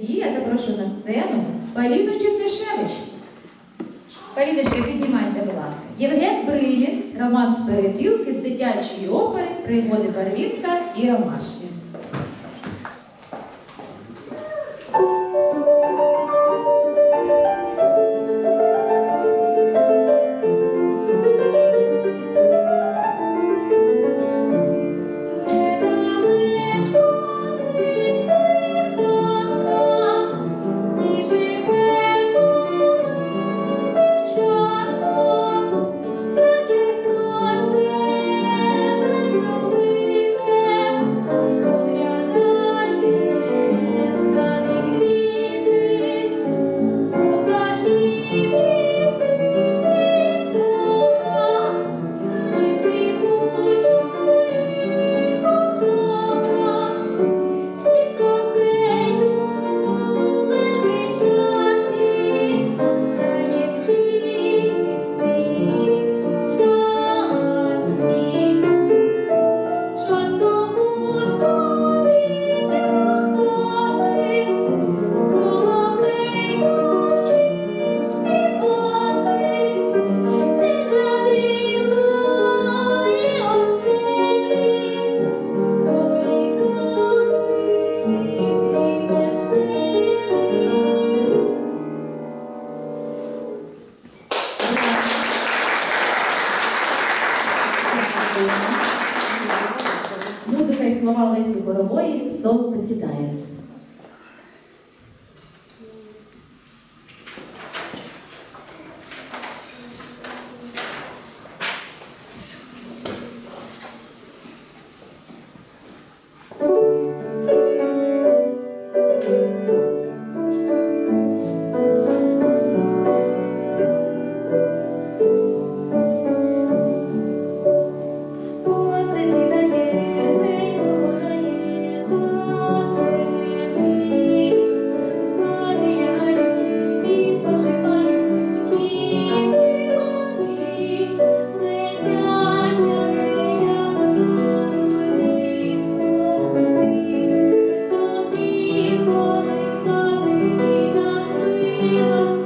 Тоді я запрошую на сцену Поліну Чернишевич. Поліночка, піднімайся, будь ласка. Євген Брилін, роман з перепілки з дитячої опери Пригоди Барвінка і Ромашки. Музика і слова Лесі Борової Сонце сідає. feels